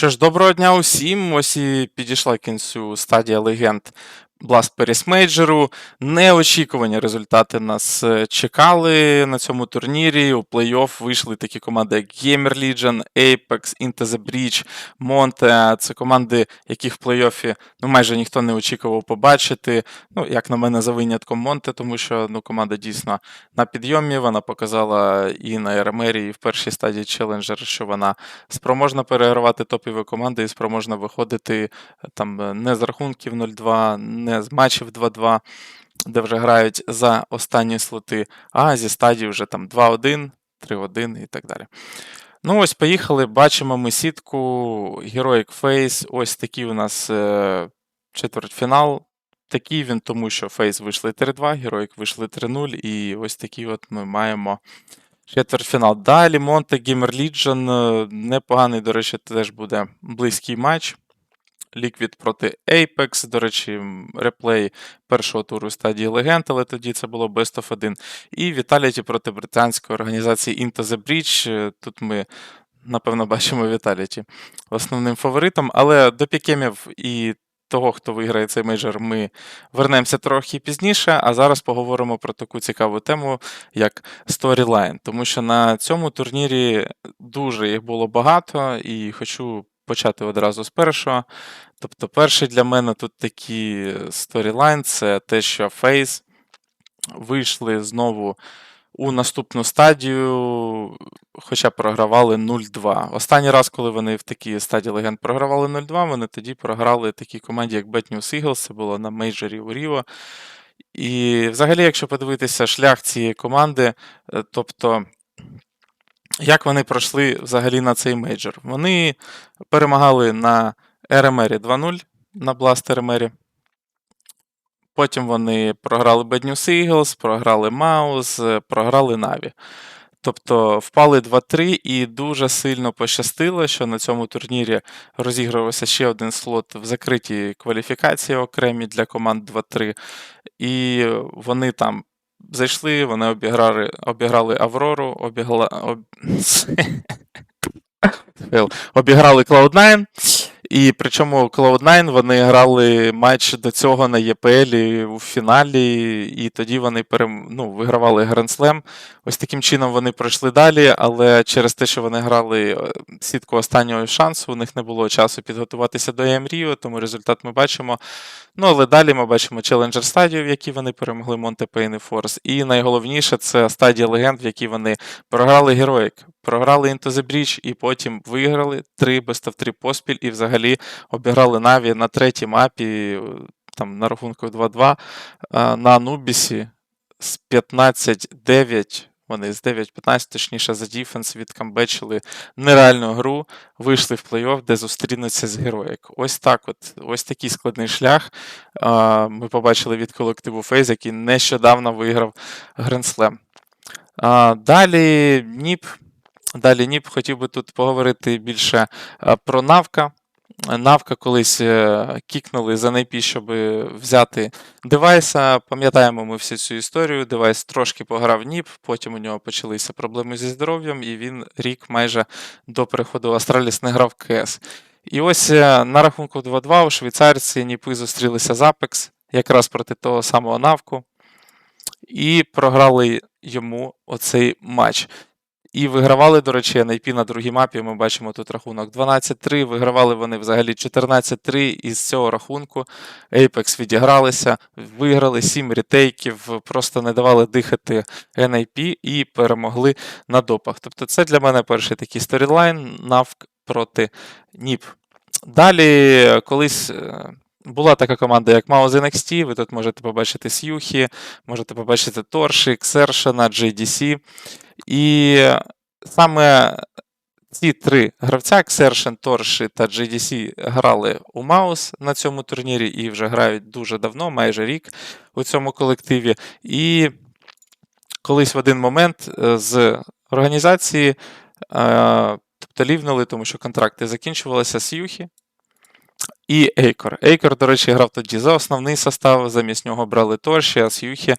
Що ж, доброго дня усім. Ось і підійшла кінцю стадія легенд Blast Paris Major. Неочікувані результати нас е, чекали на цьому турнірі. У плей-офф вийшли такі команди, як Gamer Legion, Apex, Into the Breach, Monte. Це команди, яких в плей-оффі ну, майже ніхто не очікував побачити. Ну, як на мене, за винятком Монте, тому що ну, команда дійсно на підйомі. Вона показала і на РМРі, і в першій стадії Challenger, що вона спроможна перегравати топові команди і спроможна виходити е, там е, не з рахунків 0-2, не з матчів 2-2, де вже грають за останні слоти, а зі стадії вже там 2-1, 3-1 і так далі. Ну, ось поїхали. Бачимо ми сітку Heroic Face. Ось такий у нас е, четвертьфінал. Такий він, тому що Face вийшли 3-2, Heroic вийшли 3-0, і ось такий от ми маємо четвертьфінал. Далі Monte Gamer Legion. е, Непоганий, до речі, теж буде близький матч. Liquid проти Apex. До речі, реплей першого туру стадії легенд, але тоді це було Best of 1. І Vitality проти британської організації Into the Breach. Е, Тут ми, напевно, бачимо Vitality основним фаворитом, але до пікемів і того, хто виграє цей мейджор, ми вернемося трохи пізніше, а зараз поговоримо про таку цікаву тему, як Storyline. Тому що на цьому турнірі дуже їх було багато, і хочу почати одразу з першого. Тобто, перший для мене тут такий сторілайн це те, що Фейс вийшли знову у наступну стадію, хоча програвали 0-2. Останній раз, коли вони в такій стадії легенд програвали 0-2, вони тоді програли такій команді, як Bad News Eagles, це було на мейджорі у Ріо. І взагалі, якщо подивитися шлях цієї команди, е, тобто. Як вони пройшли взагалі на цей мейджор? Вони перемагали на РМРі 2-0 на Blast РМРі. Потім вони програли Bad News Eagles, програли Маус, програли Наві. Тобто впали 2-3 і дуже сильно пощастило, що на цьому турнірі розігрувався ще один слот в закритій кваліфікації окремі для команд 2-3. І вони там зайшли, вони обіграли, обіграли Аврору, обігла, об... Обіграли Cloud9. І причому Cloud9 вони грали матч до цього на ЄПЛ у фіналі, і тоді вони перем... ну, вигравали Slam. Ось таким чином вони пройшли далі, але через те, що вони грали е, сітку останнього шансу, у них не було часу підготуватися до EM тому результат ми бачимо. Ну, але далі ми бачимо Challenger стадію, в якій вони перемогли Pain і Force. І найголовніше це стадія легенд, в якій вони програли Heroic, програли Into the Breach і потім виграли 3 Best of 3 поспіль і взагалі обіграли Наві на третій мапі, там на рахунку 2-2 е, на Анубісі з 15-9. Вони з 9-15, точніше, за діфенс відкамбечили нереальну гру, вийшли в плей-офф, де зустрінуться з Героїк. Ось так от, ось такий складний шлях. Ми побачили від колективу Фейз, який нещодавно виграв Гренслем. Далі Ніп. Далі Ніп хотів би тут поговорити більше про Навка. Навка колись е, кікнули за найпі, щоб взяти девайса. Пам'ятаємо ми всю цю історію. Девайс трошки пограв НІП, потім у нього почалися проблеми зі здоров'ям, і він рік майже до переходу Астраліс не грав КС. І ось е, на рахунку 2-2 у швейцарці Ніпи зустрілися з Apex, якраз проти того самого Навку, і програли йому оцей матч. І вигравали, до речі, NIP на другій мапі. Ми бачимо тут рахунок 12-3. Вигравали вони взагалі 14-3 із цього рахунку. Apex відігралися, виграли 7 ретейків, просто не давали дихати NIP і перемогли на допах. Тобто, це для мене перший такий сторілайн навк проти НІП. Далі колись. е, Була така команда, як Маус NXT, ви тут можете побачити Сюхі, можете побачити Торші, Ксершена, JDC. І саме ці три гравця, Ксершен, Торші та JDC, грали у Маус на цьому турнірі і вже грають дуже давно, майже рік у цьому колективі. І колись в один момент е, з організації е, тобто лівнули, тому що контракти закінчувалися з Юхі. І Ейкор. Ейкор, до речі, грав тоді за основний состав, замість нього брали Торші, а Сюхі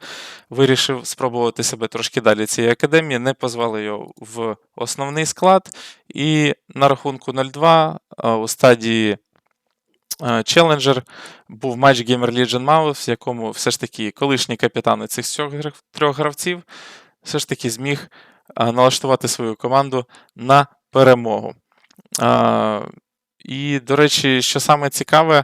вирішив спробувати себе трошки далі цієї академії, не позвали його в основний склад. І на рахунку 0-2 е, у стадії Challenger був матч Gamer Legion Mouse, в якому все ж таки колишній капітан цих трьох гравців все ж таки зміг налаштувати свою команду на перемогу. І, до речі, що саме цікаве, е,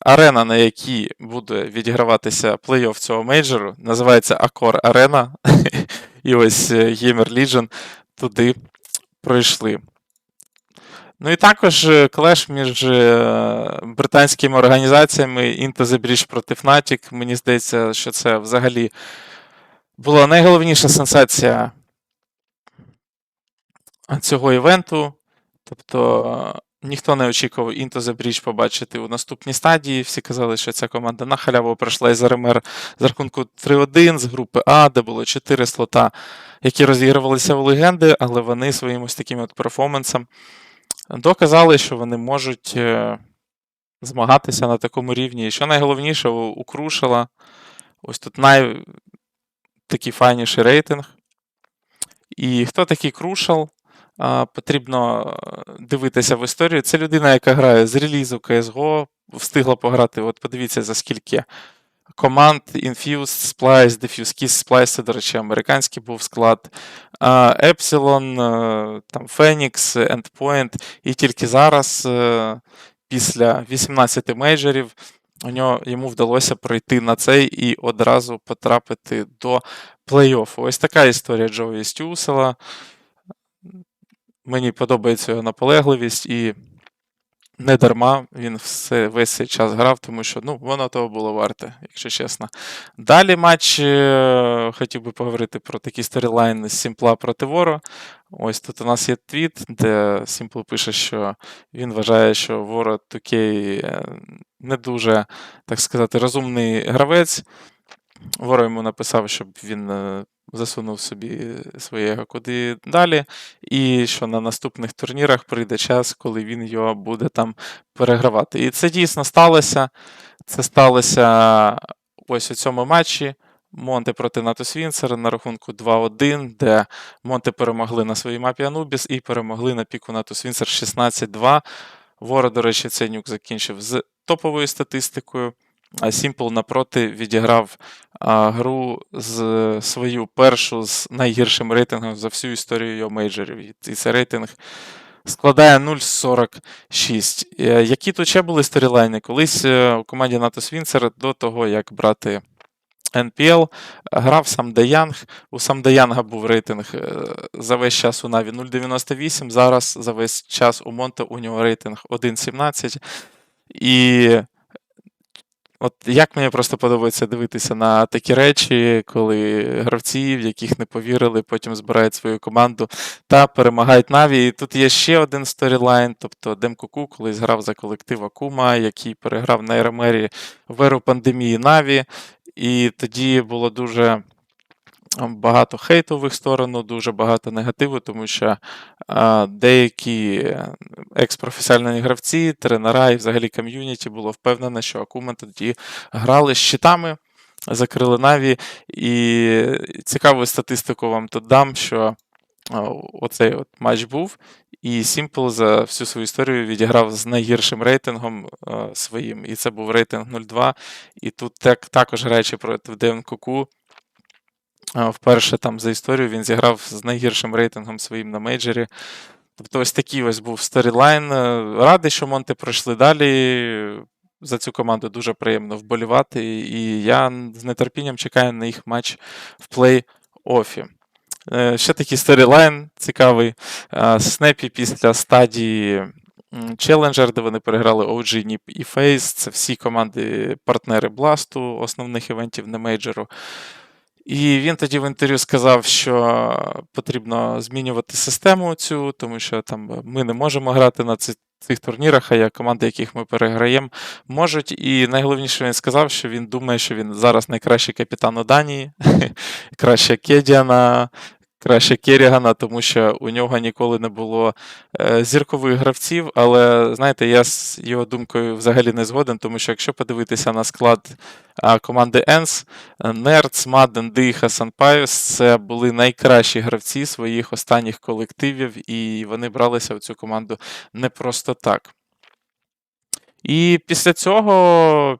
арена, на якій буде відіграватися плей-офф цього мейджору, називається Accor Arena. І ось е, Gamer Legion туди пройшли. Ну і також е, клеш між британськими організаціями Into the Bridge проти Fnatic. Мені здається, що це взагалі була найголовніша сенсація цього івенту. Тобто е, ніхто не очікував Into the Bridge побачити у наступній стадії. Всі казали, що ця команда на халяву пройшла із РМР з рахунку 3-1 з групи А, де було 4 слота, які розігрувалися у легенди, але вони своїм ось таким от перформансом доказали, що вони можуть е, змагатися на такому рівні. І що найголовніше, у, ось тут най такий файніший рейтинг. І хто такий Крушел? Потрібно е, дивитися в історію. Це людина, яка грає з релізу CSGO, встигла пограти. От подивіться, за скільки команд Infused, Splice, Diffuse Kiss, Splice, це, до речі, американський був склад. Epsilon, е, там Phoenix, Endpoint. І тільки зараз, е, після 18 мейджорів, у нього йому вдалося пройти на цей і одразу потрапити до плей-оффу. Ось така історія Джої Стюсела. Мені подобається його наполегливість і не дарма він все, весь цей час грав, тому що ну, воно того було варте, якщо чесно. Далі матч е, хотів би поговорити про такий сторілайн Сімпла проти Воро. Ось тут у нас є твіт, де Сімпл пише, що він вважає, що Воро Тукей не дуже, так сказати, розумний гравець. Воро йому написав, щоб він е, засунув собі своє куди далі, і що на наступних турнірах прийде час, коли він його буде там перегравати. І це дійсно сталося. Це сталося ось у цьому матчі. Монте проти Натус Вінцер на рахунку 2-1, де Монте перемогли на своїй мапі Анубіс і перемогли на піку Натус Вінцер 16-2. Вора, до речі, цей нюк закінчив з топовою статистикою. Сімпл напроти відіграв а, гру з свою першу з найгіршим рейтингом за всю історію його мейджорів. І і цей рейтинг складає 0,46. Е, Які тут ще були сторілайни? Колись е, у команді НАТО Свінцер до того, як брати NPL, грав сам Деянг. У сам Деянга був рейтинг е, за весь час у Наві 0,98. Зараз за весь час у Монте у нього рейтинг 1,17. І От як мені просто подобається дивитися на такі речі, коли гравці, в яких не повірили, потім збирають свою команду та перемагають Наві. І тут є ще один сторілайн, тобто Демкуку колись грав за колектив Акума, який переграв на РМРі в еру пандемії Наві. І тоді було дуже багато хейту в сторону, дуже багато негативу, тому що а, деякі експрофесіональні гравці, тренера і взагалі ком'юніті було впевнене, що Акума тоді грали з щитами, закрили Наві. І цікаву статистику вам тут дам, що оцей от матч був. І Simple за всю свою історію відіграв з найгіршим рейтингом а, своїм. І це був рейтинг 0-2. І тут так, також граючи проти Девен Куку, Вперше там за історію він зіграв з найгіршим рейтингом своїм на мейджорі. Тобто ось такий ось був сторілайн. Е, Радий, що Монти пройшли далі. За цю команду дуже приємно вболівати. І я з нетерпінням чекаю на їх матч в плей-офі. Е, Ще такий сторілайн цікавий. Е, Снепі після стадії Challenger, де вони переграли OG, NIP і FaZe. Це всі команди партнери Бласту, основних івентів не мейджору. І він тоді в інтерв'ю сказав, що потрібно змінювати систему цю, тому що там ми не можемо грати на цих, цих турнірах, а є команди, яких ми переграємо, можуть. І найголовніше він сказав, що він думає, що він зараз найкращий капітан у Данії, краще Кедіана, краще Керрігана, тому що у нього ніколи не було е, зіркових гравців. Але знаєте, я з його думкою взагалі не згоден, тому що якщо подивитися на склад команди Енс, Нерц, Маден, Диха, Санпайос це були найкращі гравці своїх останніх колективів, і вони бралися в цю команду не просто так. І після цього,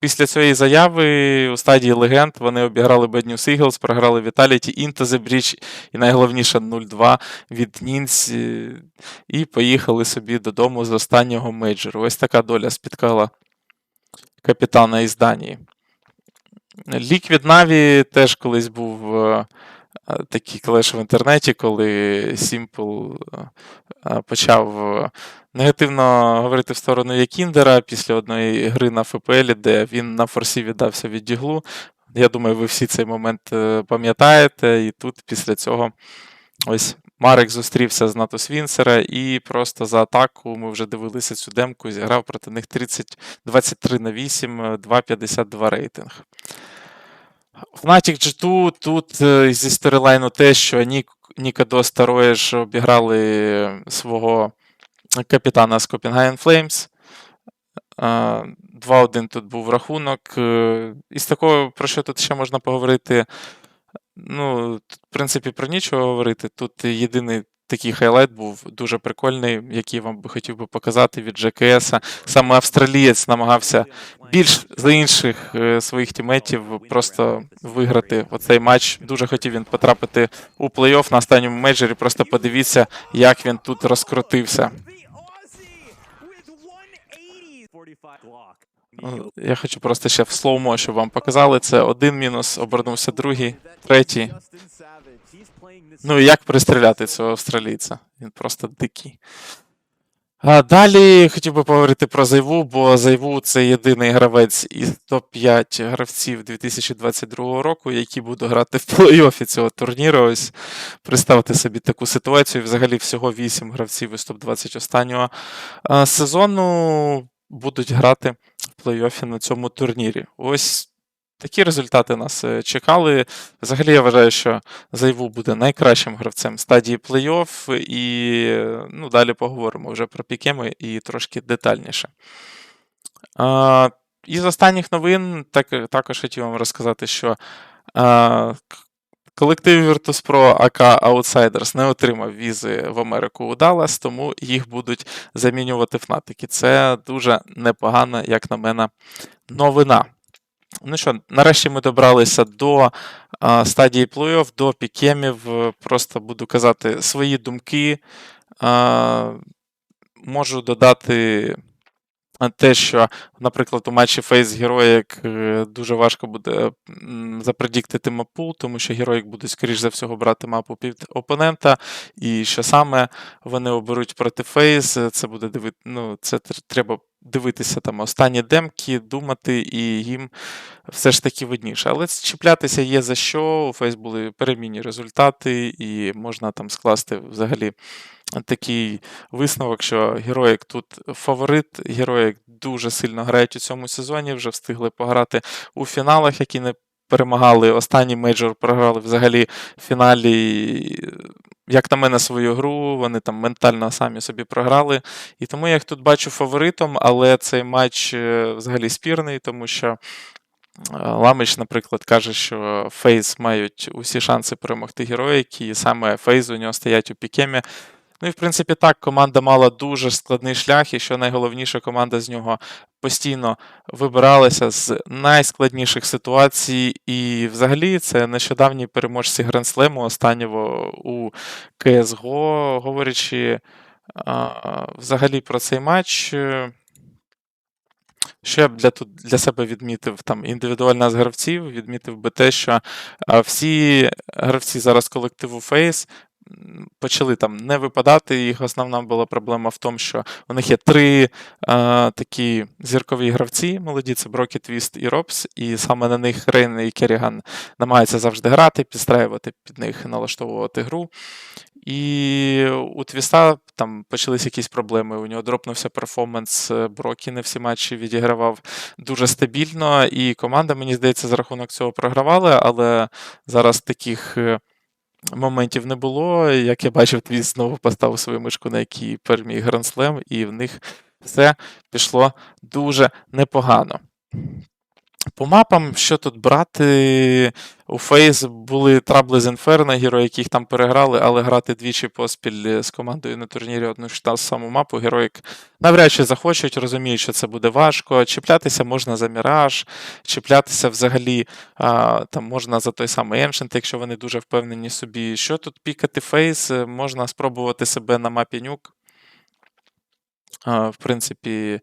після цієї заяви у стадії легенд вони обіграли Bad News Eagles, програли Vitality, the Bridge і найголовніше 0-2 від Нінс е, і поїхали собі додому з останнього мейджору. Ось така доля спіткала капітана із Данії. Ліквід Наві теж колись був е, такий клеш в інтернеті, коли е, е, почав е, негативно говорити в сторону Якіндера після одної гри на ФПЛ, де він на форсі віддався від діглу. Я думаю, ви всі цей момент е, пам'ятаєте, і тут після цього ось Марек зустрівся з Натус Вінсера, і просто за атаку ми вже дивилися цю демку, зіграв проти них 30, 23 на 8, е, 2,52 рейтинг. Fnatic G2 тут е, зі сторілайну те, що Нік, та Роєш обіграли свого капітана з Copenhagen Flames. Е, 2-1 тут був рахунок. Е, Із такого, про що тут ще можна поговорити? Ну, тут, в принципі, про нічого говорити. Тут єдиний такий хайлайт був дуже прикольний, який вам би хотів би показати від ЖКС. Саме австралієць намагався більш за інших е, своїх тімейтів просто виграти оцей матч. Дуже хотів він потрапити у плей-офф на останньому мейджорі. Просто подивіться, як він тут розкрутився. Я хочу просто ще в слоумо, щоб вам показали. Це один мінус, обернувся другий, третій. Ну і як пристріляти цього австралійця? Він просто дикий. А далі хотів би поговорити про Зайву, бо Зайву це єдиний гравець із топ-5 гравців 2022 року, які будуть грати в плей-оффі цього турніру. Ось представте собі таку ситуацію. Взагалі всього 8 гравців із топ-20 останнього сезону будуть грати в плей-оффі на цьому турнірі. Ось такі результати нас е, чекали. Взагалі, я вважаю, що Зайву буде найкращим гравцем стадії плей-офф, і ну, далі поговоримо вже про пікеми і трошки детальніше. А, із останніх новин так, також хотів вам розказати, що а, колектив Virtus.pro АК Outsiders не отримав візи в Америку у Даллас, тому їх будуть замінювати фнатики. Це дуже непогана, як на мене, новина. Ну що, нарешті ми добралися до а, стадії плей-офф, до пікемів. Просто буду казати свої думки. А, можу додати те, що, наприклад, у матчі Фейс Героїк е, дуже важко буде запредіктити мапу, тому що Героїк будуть, скоріш за всього, брати мапу під опонента. І що саме вони оберуть проти Фейс, це буде диви... ну, це треба дивитися там останні демки, думати, і їм все ж таки видніше. Але чіплятися є за що. У Фейс були перемінні результати, і можна там скласти взагалі такий висновок, що Героїк тут фаворит. Героїк дуже сильно грають у цьому сезоні, вже встигли пограти у фіналах, які не перемагали. Останній мейджор програли взагалі в фіналі. Як на мене, свою гру, вони там ментально самі собі програли. І тому я їх тут бачу фаворитом, але цей матч е, взагалі спірний, тому що е, Ламич, наприклад, каже, що Фейс мають усі шанси перемогти героїки, і саме Фейз у нього стоять у пікемі. Ну і в принципі так, команда мала дуже складний шлях, і що найголовніше, команда з нього постійно вибиралася з найскладніших ситуацій. І взагалі це нещодавні переможці Грандслему останнього у CSGO, говорячи а, взагалі про цей матч. що я б для, тут, для себе відмітив там індивідуально з гравців, відмітив би те, що всі гравці зараз колективу м, почали там не випадати. Їх основна була проблема в тому, що у них є три а, такі зіркові гравці молоді: це Брокі, Твіст і Робс, і саме на них Рейн і Керріган намагаються завжди грати, підстраювати під них, налаштовувати гру. І у Твіста там почалися якісь проблеми. У нього дропнувся перформанс. е, Брокі не всі матчі відігравав дуже стабільно, і команда, мені здається, за рахунок цього програвала, але зараз таких е, моментів не було. Як я бачив, твій знову поставив свою мишку, на якій переміг Грандслем, і в них все пішло дуже непогано. По мапам, що тут брати? У Фейс були трабли з Інферно, яких там переграли, але грати двічі поспіль з командою на турнірі одну ж та саму мапу, героїк навряд чи захочуть, розуміють, що це буде важко. Чіплятися можна за Міраж, чіплятися взагалі а, там можна за той самий Ancient, якщо вони дуже впевнені собі. Що тут пікати Фейс? Можна спробувати себе на мапі нюк. А, в принципі.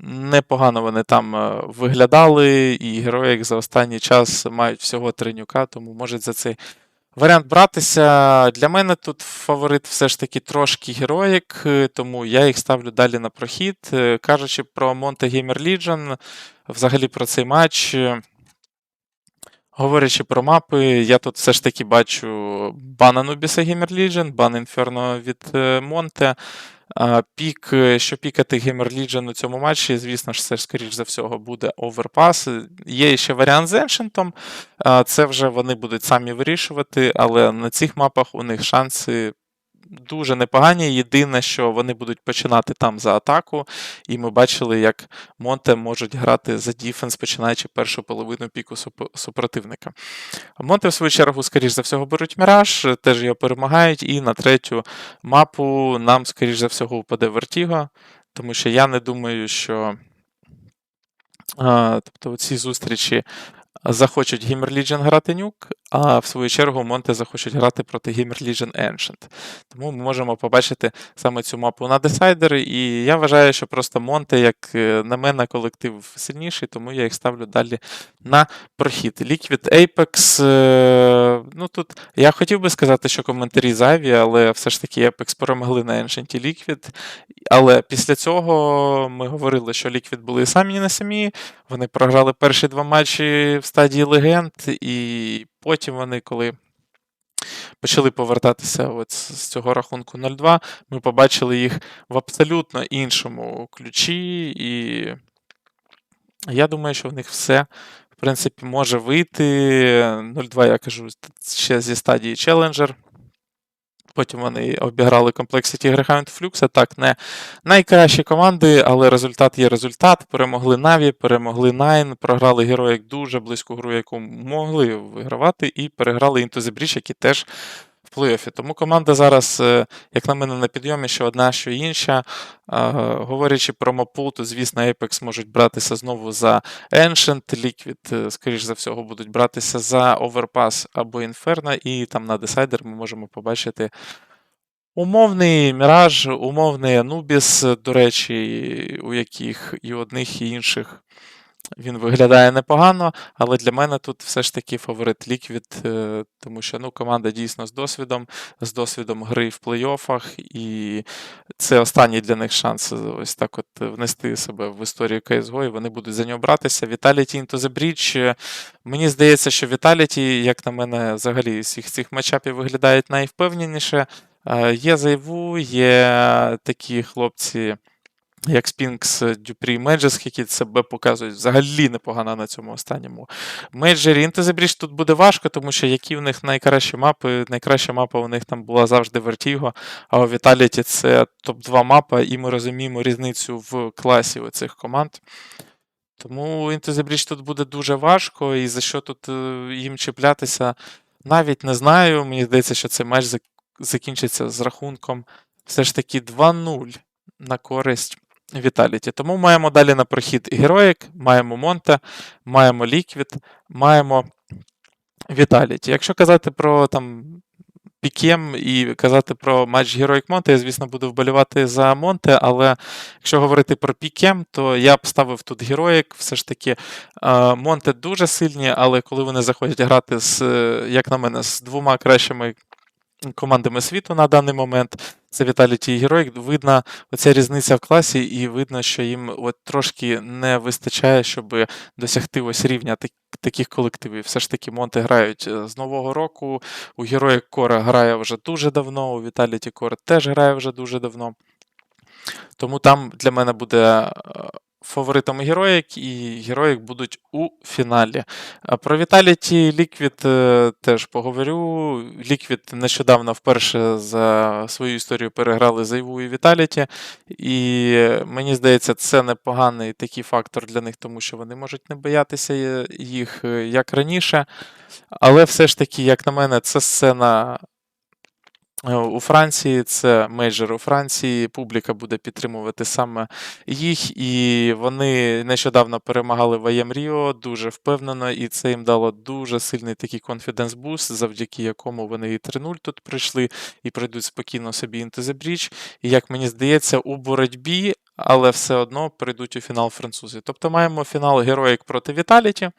Непогано вони там е, виглядали, і герої як за останній час мають всього три нюка, тому можуть за цей варіант братися. Для мене тут фаворит все ж таки трошки героїк, е, тому я їх ставлю далі на прохід. Е, Кажучи про Monte Gamer Legion, взагалі про цей матч. Говорячи про мапи, я тут все ж таки бачу бан Anubis Gamer Legion, бан Inferno від Монте. Пік, е, що пікати Gamer Legion у цьому матчі, звісно ж, це скоріш за всього буде оверпас. Є ще варіант з Ancient, Це вже вони будуть самі вирішувати, але на цих мапах у них шанси дуже непогані. Єдине, що вони будуть починати там за атаку, і ми бачили, як Монте можуть грати за діфенс, починаючи першу половину піку супротивника. Монте, в свою чергу, скоріш за всього, беруть Міраж, теж його перемагають, і на третю мапу нам, скоріш за всього, впаде Вертіго, тому що я не думаю, що. А, тобто ці зустрічі захочуть Gamer Legion грати нюк, а в свою чергу Монте захочуть грати проти Gamer Legion Ancient. Тому ми можемо побачити саме цю мапу на десайдер. І я вважаю, що просто Монте, як е, на мене, колектив сильніший, тому я їх ставлю далі на прохід. Liquid Apex. е, Ну тут я хотів би сказати, що коментарі зайві, але все ж таки Apex перемогли на Ancient і Liquid. Але після цього ми говорили, що Liquid були самі на самі. Вони програли перші два матчі в стадії легенд, і потім вони, коли почали повертатися от з цього рахунку 0-2, ми побачили їх в абсолютно іншому ключі, і я думаю, що в них все. В принципі, може вийти. 0-2, я кажу, ще зі стадії Challenger. Потім вони обіграли Complexity Greyhound Flux. Так, не найкращі команди, але результат є результат. Перемогли Наві, перемогли Nine, програли героїк дуже близьку гру, яку могли вигравати, і переграли Into the Breach, які теж плей-оффі. Тому команда зараз, е, як на мене, на підйомі, що одна, що інша. Е, Говорячи про мапу, то, звісно, Apex можуть братися знову за Ancient, Liquid, е, скоріш за всього, будуть братися за Overpass або Inferno, і там на Decider ми можемо побачити умовний Міраж, умовний Anubis, до речі, у яких і одних, і інших він виглядає непогано, але для мене тут все ж таки фаворит Liquid, е, тому що ну, команда дійсно з досвідом, з досвідом гри в плей-оффах, і це останній для них шанс е, ось так от внести себе в історію CSGO, і вони будуть за нього братися. Vitality Into the Breach. е, Мені здається, що Vitality, як на мене, взагалі з всіх цих матчапів виглядають найвпевненіше. Є Зайву, є такі хлопці як Спінкс, Дюпрі, Меджес, які себе показують взагалі непогано на цьому останньому мейджорі. Інтезебріч тут буде важко, тому що які в них найкращі мапи, найкраща мапа у них там була завжди Вертіго, а у Віталіті це топ-2 мапа, і ми розуміємо різницю в класі у цих команд. Тому Інтезебріч тут буде дуже важко, і за що тут е, їм чіплятися, навіть не знаю. Мені здається, що цей матч закінчиться з рахунком все ж таки 2-0 на користь Віталіті. Тому маємо далі на прохід Героїк, маємо Монте, маємо Ліквід, маємо Віталіті. Якщо казати про там Пікем і казати про матч Героїк Монте, я, звісно, буду вболівати за Монте, але якщо говорити про Пікем, то я б ставив тут Героїк. Все ж таки, Монте дуже сильні, але коли вони заходять грати з, як на мене, з двома кращими командами світу на даний момент. Це Vitality і Heroic. Видно оця різниця в класі, і видно, що їм от трошки не вистачає, щоб досягти ось рівня таких колективів. Все ж таки, Монти грають е, з Нового року. У Heroic Core грає вже дуже давно, у Vitality Core теж грає вже дуже давно. Тому там для мене буде е, фаворитами Героїк, і Героїк будуть у фіналі. Про Vitality Liquid е, теж поговорю. Liquid нещодавно вперше за свою історію переграли Зайву і Vitality, і е, мені здається, це непоганий такий фактор для них, тому що вони можуть не боятися е, їх е, як раніше. Але все ж таки, як на мене, це сцена Е, У Франції це мейджор у Франції. Публіка буде підтримувати саме їх, і вони нещодавно перемагали в АЄМ Ріо дуже впевнено, і це їм дало дуже сильний такий boost, завдяки якому вони і 3-0 тут прийшли, і пройдуть спокійно собі Into the Breach. І як мені здається, у боротьбі. Але все одно прийдуть у фінал французи. Тобто маємо фінал Героїк проти Віталіті.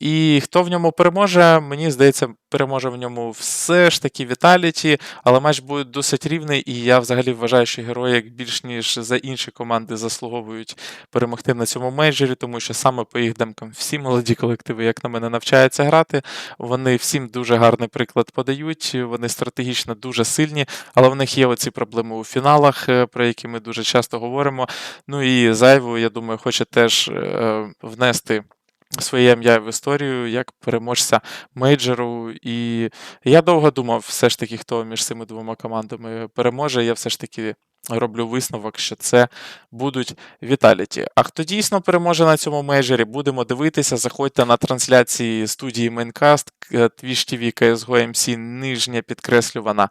І хто в ньому переможе, мені здається, переможе в ньому все ж таки Віталіті, але матч буде досить рівний, і я взагалі вважаю, що герої більш ніж за інші команди заслуговують перемогти на цьому мейджорі, тому що саме по їх демкам всі молоді колективи, як на мене, навчаються грати. Вони всім дуже гарний приклад подають, вони стратегічно дуже сильні, але в них є оці проблеми у фіналах, е, про які ми дуже часто говоримо. Ну і зайву, я думаю, хоче теж е, внести своє ім'я в історію як переможця мейджору. І я довго думав, все ж таки, хто між цими двома командами переможе. Я все ж таки роблю висновок, що це будуть Віталіті. А хто дійсно переможе на цьому мейджорі, будемо дивитися. Заходьте на трансляції студії Twitch TV, CSGO MC, нижня підкреслювана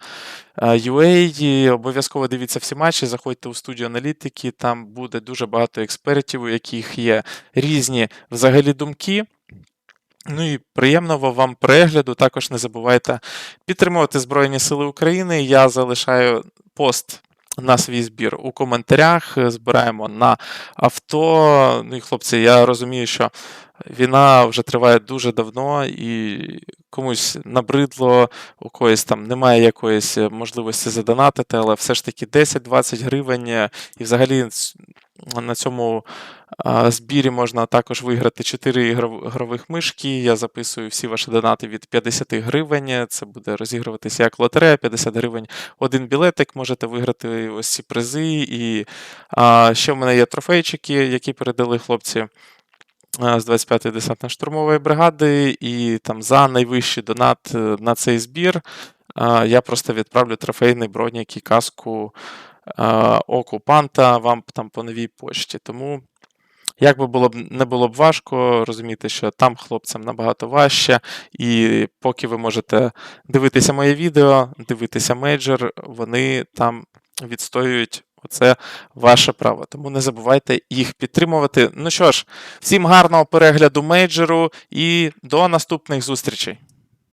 е, UA. Обов'язково дивіться всі матчі, заходьте у студію аналітики, там буде дуже багато експертів, у яких є різні взагалі думки. Ну і приємного вам перегляду. Також не забувайте підтримувати Збройні Сили України. Я залишаю пост на свій збір у коментарях. Збираємо на авто. Ну і хлопці, я розумію, що війна вже триває дуже давно, і комусь набридло, у когось там немає якоїсь можливості задонатити, але все ж таки 10-20 гривень, е, і взагалі на цьому збірі можна також виграти 4 ігрових мишки. Я записую всі ваші донати від 50 гривень. Це буде розігруватися як лотерея, 50 гривень один білетик. Можете виграти ось ці призи. І ще в мене є трофейчики, які передали хлопці. А, З 25-ї десантно-штурмової бригади, і там за найвищий донат е, на цей збір я просто відправлю трофейний бронік і каску окупанта вам там по новій пошті. Тому як би було б не було б важко, розуміти, що там хлопцям набагато важче, і поки ви можете дивитися моє відео, дивитися мейджор, вони там відстоюють. Оце ваше право, тому не забувайте їх підтримувати. Ну що ж, всім гарного перегляду мейджору і до наступних зустрічей.